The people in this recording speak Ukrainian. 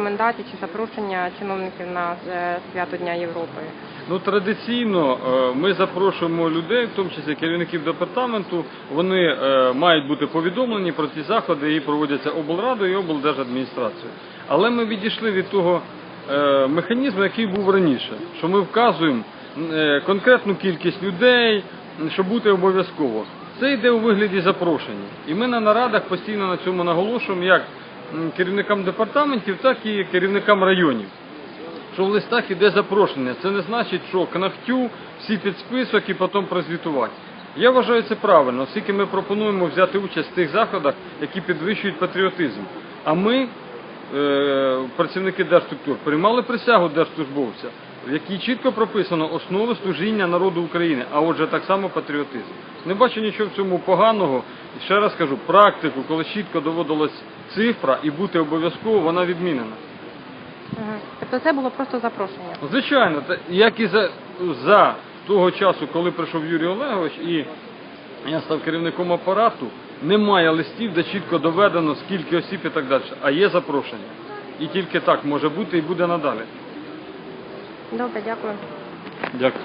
Рекомендації чи запрошення чиновників на е, свято Дня Європи. Ну традиційно е, ми запрошуємо людей, в тому числі керівників департаменту. Вони е, мають бути повідомлені про ці заходи, які проводяться облрадою і облдержадміністрацією. Але ми відійшли від того механізму, який був раніше, що ми вказуємо конкретну кількість людей, щоб бути обов'язково. Це йде у вигляді запрошення. І ми на нарадах постійно на цьому наголошуємо як керівникам департаментів, так і керівникам районів що в листах іде запрошення. Це не значить, що кнахтю всі під список і потім прозвітувати. Я вважаю це правильно, оскільки ми пропонуємо взяти участь в тих заходах, які підвищують патріотизм. А ми, е, працівники держструктур, приймали присягу держслужбовця, в якій чітко прописано основи служіння народу України, а отже так само патріотизм. Не бачу нічого в цьому поганого. І ще раз кажу, практику, коли чітко доводилась цифра і бути обов'язково, вона відмінена. Тобто це було просто запрошення. Звичайно, та- як і за, за того часу, коли прийшов Юрій Олегович і я став керівником апарату, немає листів, де чітко доведено, скільки осіб і так далі, а є запрошення. І тільки так може бути і буде надалі. Добре, дякую. Дякую.